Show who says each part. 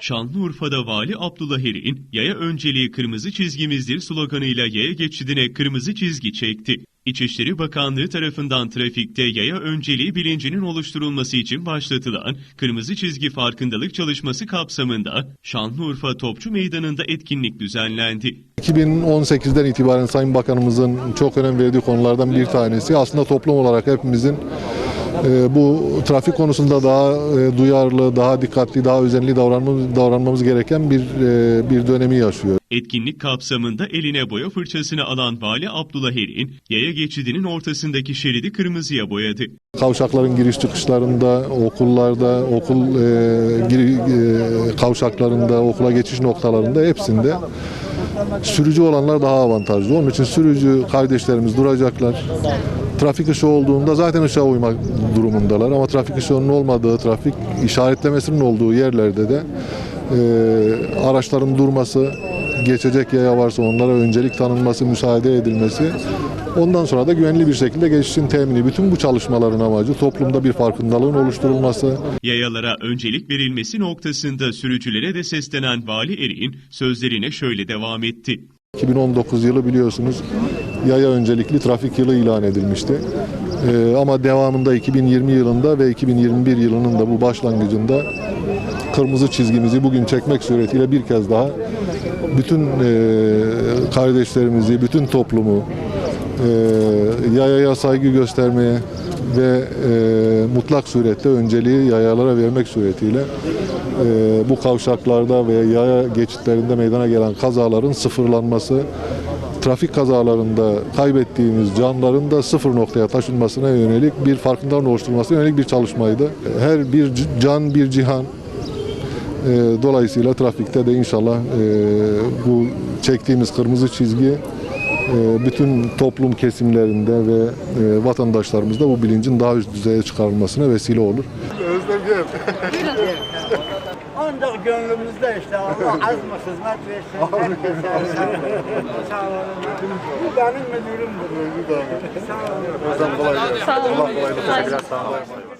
Speaker 1: Şanlıurfa'da Vali Abdullah Erik'in yaya önceliği kırmızı çizgimizdir sloganıyla yaya geçidine kırmızı çizgi çekti. İçişleri Bakanlığı tarafından trafikte yaya önceliği bilincinin oluşturulması için başlatılan kırmızı çizgi farkındalık çalışması kapsamında Şanlıurfa Topçu Meydanı'nda etkinlik düzenlendi.
Speaker 2: 2018'den itibaren Sayın Bakanımızın çok önem verdiği konulardan bir tanesi aslında toplum olarak hepimizin e, bu trafik konusunda daha e, duyarlı, daha dikkatli, daha özenli davranmamız, davranmamız gereken bir e, bir dönemi yaşıyor.
Speaker 1: Etkinlik kapsamında eline boya fırçasını alan Vali Abdullah Erik'in yaya geçidinin ortasındaki şeridi kırmızıya boyadı.
Speaker 2: Kavşakların giriş çıkışlarında, okullarda, okul e, giri, e, kavşaklarında, okula geçiş noktalarında hepsinde sürücü olanlar daha avantajlı. Onun için sürücü kardeşlerimiz duracaklar. Trafik ışığı olduğunda zaten ışığa uymak durumundalar ama trafik ışığının olmadığı, trafik işaretlemesinin olduğu yerlerde de e, araçların durması, geçecek yaya varsa onlara öncelik tanınması, müsaade edilmesi, ondan sonra da güvenli bir şekilde geçişin temini. Bütün bu çalışmaların amacı toplumda bir farkındalığın oluşturulması,
Speaker 1: Yayalara öncelik verilmesi noktasında sürücülere de seslenen Vali Erik'in sözlerine şöyle devam etti.
Speaker 2: 2019 yılı biliyorsunuz yaya öncelikli trafik yılı ilan edilmişti. Ee, ama devamında 2020 yılında ve 2021 yılının da bu başlangıcında kırmızı çizgimizi bugün çekmek suretiyle bir kez daha bütün e, kardeşlerimizi, bütün toplumu e, yayaya saygı göstermeye ve e, mutlak surette önceliği yayalara vermek suretiyle e, bu kavşaklarda ve yaya geçitlerinde meydana gelen kazaların sıfırlanması, trafik kazalarında kaybettiğimiz canların da sıfır noktaya taşınmasına yönelik bir farkındalığın oluşturulmasına yönelik bir çalışmaydı. Her bir can bir cihan. E, dolayısıyla trafikte de inşallah e, bu çektiğimiz kırmızı çizgi e, bütün toplum kesimlerinde ve e, vatandaşlarımızda bu bilincin daha üst düzeye çıkarılmasına vesile olur.
Speaker 3: Ancak gönlümüzde işte Allah az mı hizmet versin herkese. Sağ olun. Bu benim müdürümdür. Sağ olun.
Speaker 4: Sağ olun. Sağ olun.